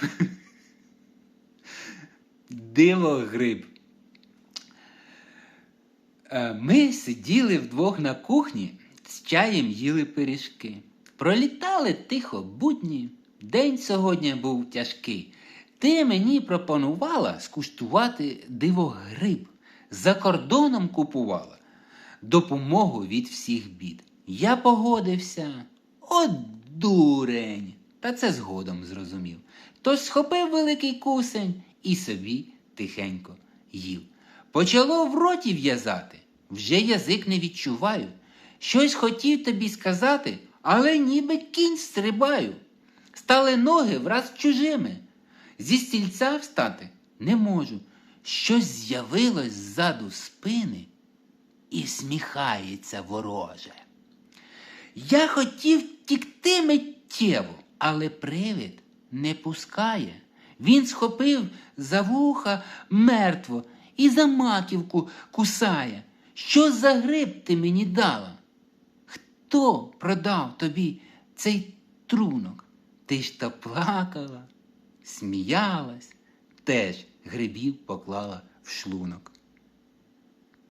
Диво гриб. Е, Ми сиділи вдвох на кухні, з чаєм їли пиріжки. Пролітали тихо будні. День сьогодні був тяжкий. Ти мені пропонувала скуштувати диво гриб. За кордоном купувала допомогу від всіх бід. Я погодився. От дурень. Та це згодом зрозумів. Тож схопив великий кусень і собі тихенько їв. Почало в роті в'язати, вже язик не відчуваю. Щось хотів тобі сказати, але ніби кінь стрибаю. Стали ноги враз чужими. Зі стільця встати не можу. Щось з'явилось ззаду спини і сміхається вороже. Я хотів тікти миттєво, але привид не пускає. Він схопив за вуха мертво і за маківку кусає. Що за гриб ти мені дала? Хто продав тобі цей трунок? Ти ж то плакала, сміялась, теж грибів поклала в шлунок.